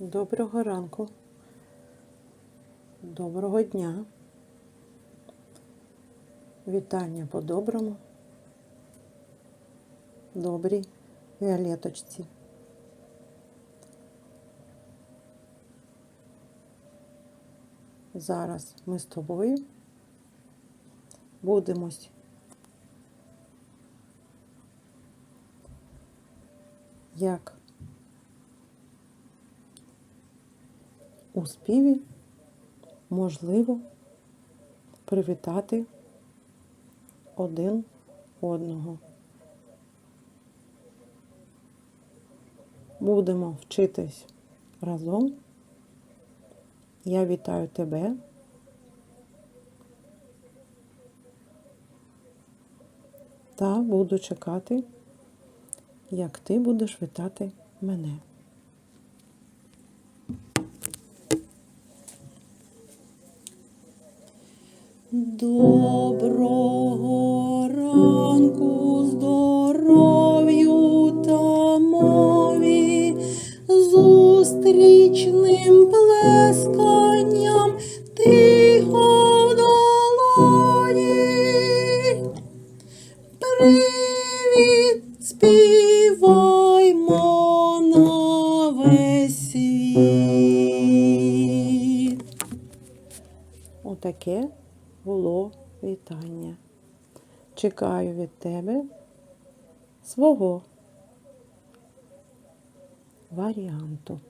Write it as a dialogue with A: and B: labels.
A: Доброго ранку. Доброго дня. Вітання по-доброму. Добрій Віолеточці. Зараз ми з тобою будемось як у співі можливо привітати один одного. Будемо вчитись разом. Я вітаю тебе. Та буду чекати, як ти будеш вітати мене. Доброго ранку, здоров'ю та мові, зустрічним плесканням тихо в долоні. Привіт, співаймо на весь світ. Отаке було вітання. Чекаю від тебе свого варіанту.